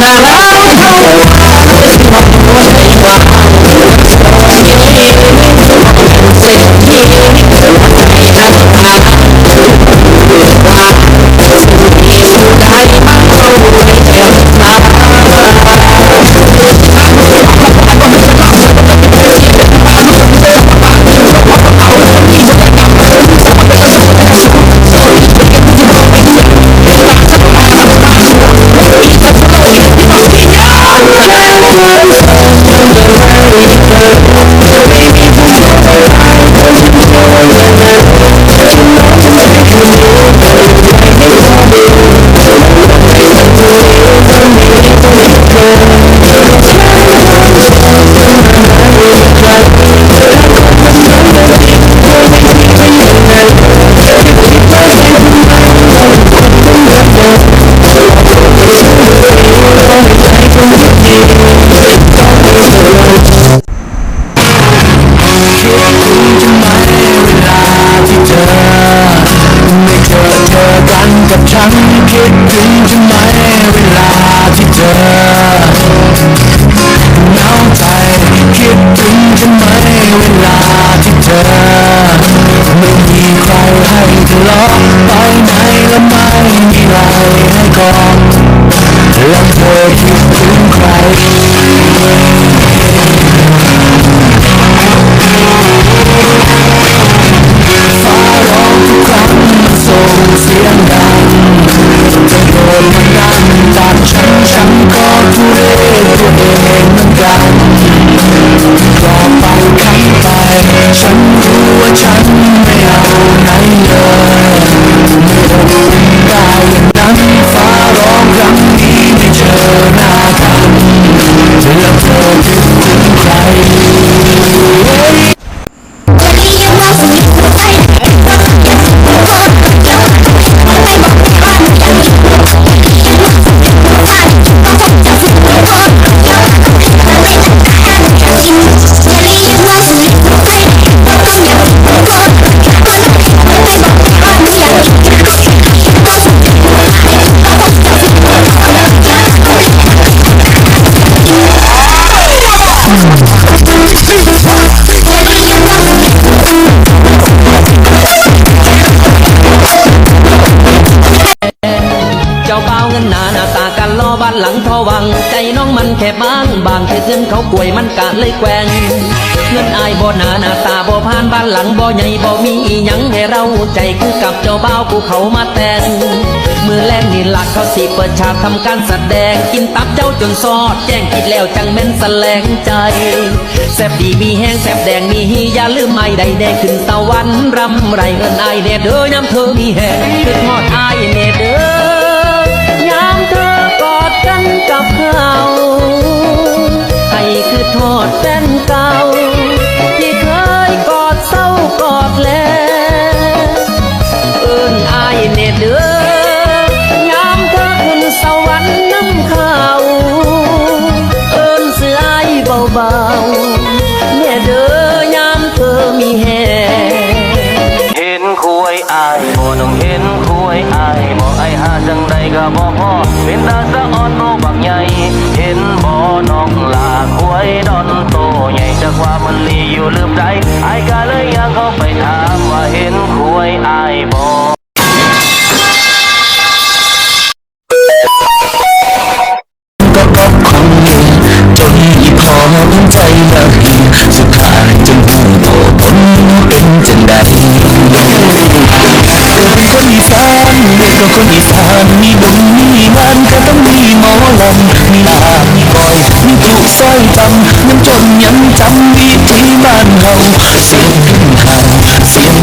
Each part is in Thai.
now. ที่เธอ ไม่เคยเจอกันกับฉันคิดถึงใช่ไหมเวลาที่เธอเหงาใจคิดถึงใช่ไหมเวลาที่เธอ ไม่มีใครให้ทะเลาะไปไหนและไม่มีอะไรให้กอดแล้วเธอคิดถึงใคร กันล้อบ้านหลังทอวัง ใจน้องมันแค่บาง บางคือเงินเขาป่วยมันกะเลยแกว่งเงินอายบ่หนาหน้าตาบ่ผ่านบ้านหลังบ่ใหญ่บ่มีอีหยังให้เราใจคือกับเจ้าบ่าวกูเขามาแต่งมือแรกนี่หลักเขาสิเปิดฉากทำการแสดง กินตับเจ้าจนซอด แจ้งคิดแล้วจังแม่นแสลงใจแซบดีมีแห้งแซบแดงมีฮีอย่าลืมไม่ได้แดงขึ้นตะวันรำไรเงินอายแน่เด้อยามเธอมีแห้งคือทอดอายแน่เด้อาให้คือทอดแฟนเก่า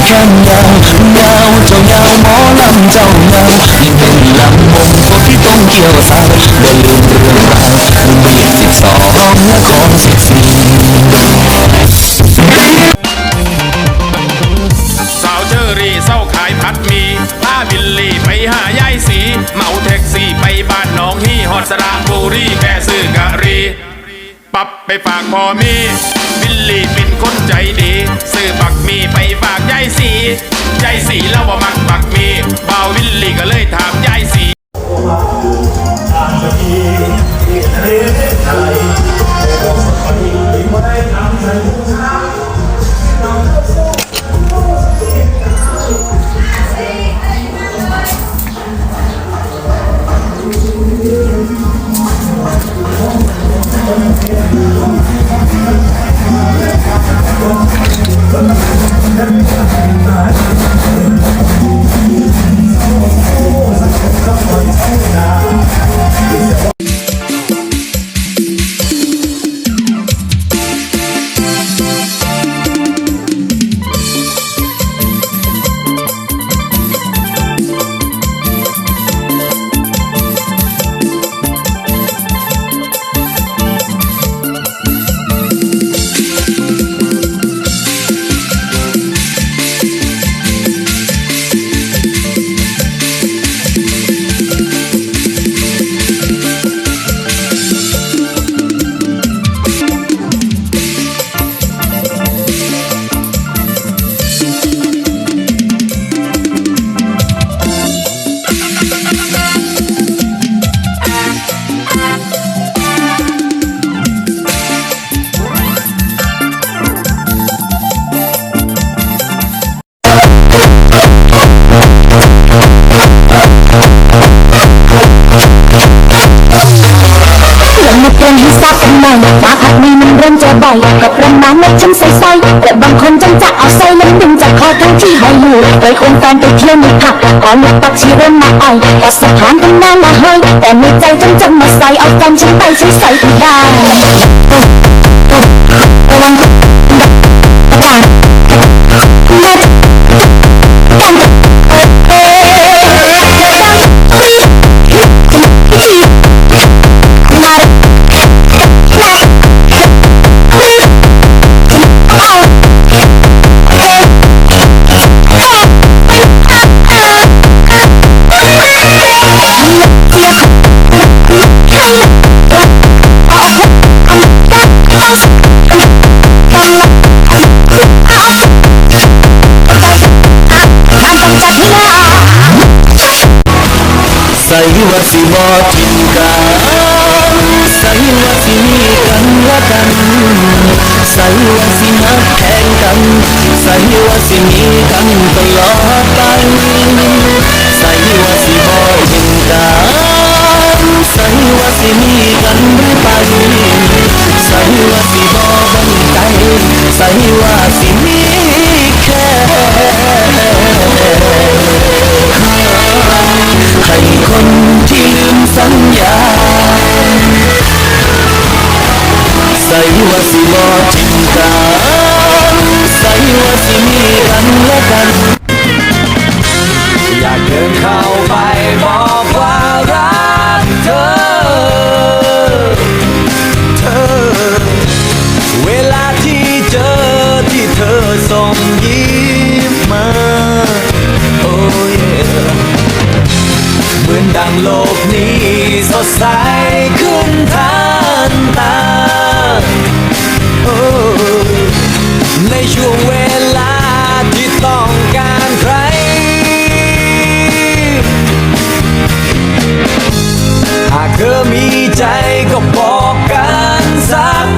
khác nhau nhau trồng nhau mỗi lần giàu nhau nhưng tình là một phố khí công kiều xa มาณว่ฉันใส่ใสร้อยแต่บางคนจังจะเอาใส่แล้วดึงจากคอทั้งที่ใบหูเคยควงแฟนไปเที่ยวในผับก่อนลูกปักชีเริ่มมาอ่อยก็สะพานตั้งนานละเฮ้ยแต่ในใจจังจะมาใส่เอาแฟนฉันไปใช้ใส่ก็ได้ระวังระ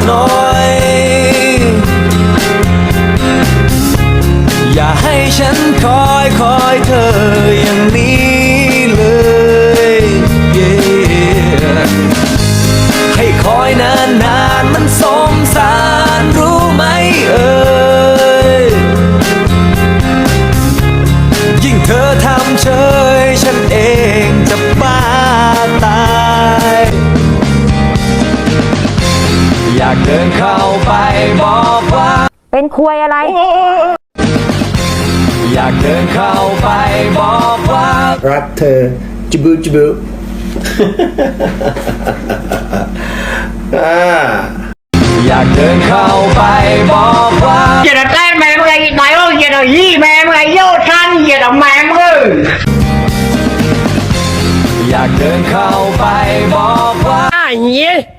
น้อย อย่าให้ฉันคอยคอยเธออย่างนี้เลย Yeah ให้คอยนานนานมันสากเดินเข้าไปบอกว่า เป็นควยอะไร อยากเดินเข้าไปบอกว่า รักเธอจิบูจิบูอ่าอยากเดินเข้าไปบอกว่า giờ là tay mẹ mày gì mày ơi giờ là gì mẹ mày vô thanh giờ là mẹ mày อยากเดินเข้าไปบอกว่าឆ្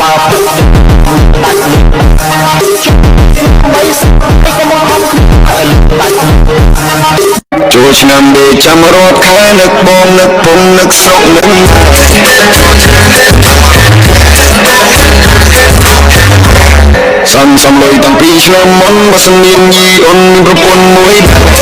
បើពុកដាច់នេះចូលឆ្នាំដេចាំរត់ខែនឹកបងនឹកពុំនឹកស្រុកនឹកសំសំលុយតាំងពីឆ្នាំមុនបើសិនមានយីអូនប្រពន្ធមួយដែរ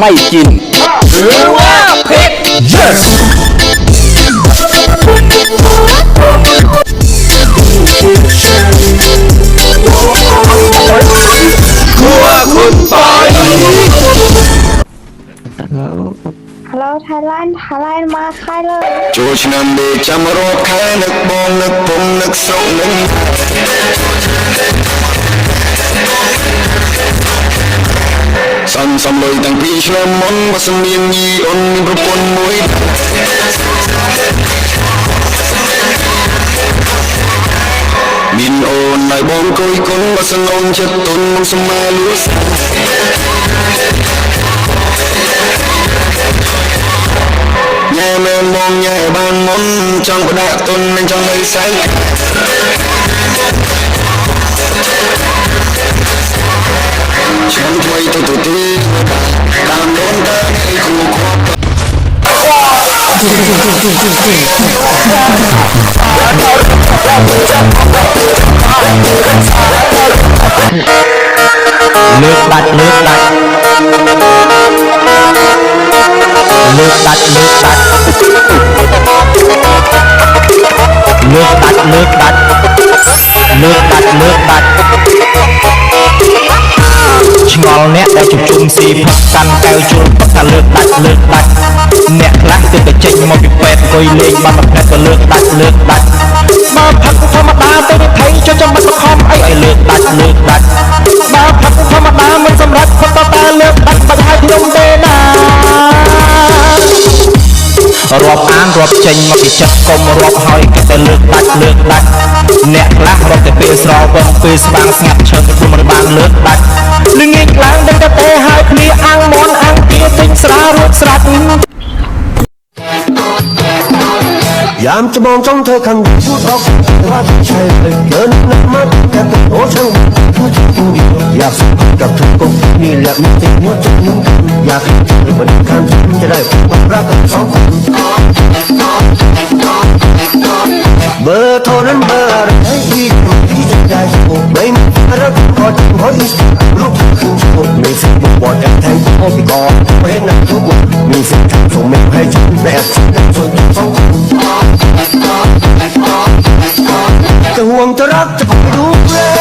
ไม่กิน หรือว่าเผ็ด yes ครัวคุณปอย Hello Thailand Thailand มาค่ายเลยจูชนำเบจำรอดแค่นึกบองนึกผมนึกสงนึก សំសំលុយតាំងពីឆ្នាំមុនបើសំនៀងយីអូនមានប្រពន្ធមួយមានអូនហើយបងគយគុណបើសងអូនចិត្តទុនមកស្មាលួសញ៉ែមែនបងញ៉ែបានមុនចង់បដាក់ទុននឹងចង់នៅសៅ lướt tôi lướt đi lướt đến lướt khu quốc nước đặt nước ឆ្ងល់អ្នកដែលជជុំស៊ីផឹកកាន់កែវជុលផឹកថាលើកដាច់លើកដាច់អ្នកខ្លះគឺតែចេញមកពីពេទ្យអង្គុយលេងបានមួយផ្នែកក៏លើកដាច់លើកដាច់បើផឹកធម្មតាទៅថៃចុះចាំបាច់បខំអីឲ្យលើកដាច់លើកដាច់បើផឹកធម្មតាមិនសម្រាប់ខុសតតែលើកដាច់បាច់ឲ្យខ្ញុំទេណារាប់អានរាប់ចេញមកពីចិត្តកុំរាប់ហើយគេតែលើកដាច់លើកដាច់អ្នកខ្លះរកតែពេលស្រវឹងពេលស្វាងស្ងាត់ឈើទៅមិនបានលើកដាច់ามจะมองจ้องเธอข้างดีพูดออกว่าไม่ใช่เลยเดินนักมาแค่ตัวโอ้ช่างพูดจริงดีอยากสัมผัสกับเธอก็นี่แหละมีติดหัวใจนุ่มอยากให้เธอบันคันจะได้พบรักกันสองคนเบอร์โทรนั้นเบอร์อะไรที่ที่จะได้โอ้ไม่มีอะไรก็จะขออีกรูปคืนโชว์ไม่สิบวอดแอบแทงโอ้พี่กอดไม่เห็นนะทุกวันมีสิทธิ์ส่งเมลให้ฉันแบบฉันส่วนสอง มจะรักจะอไปดูเพื่อง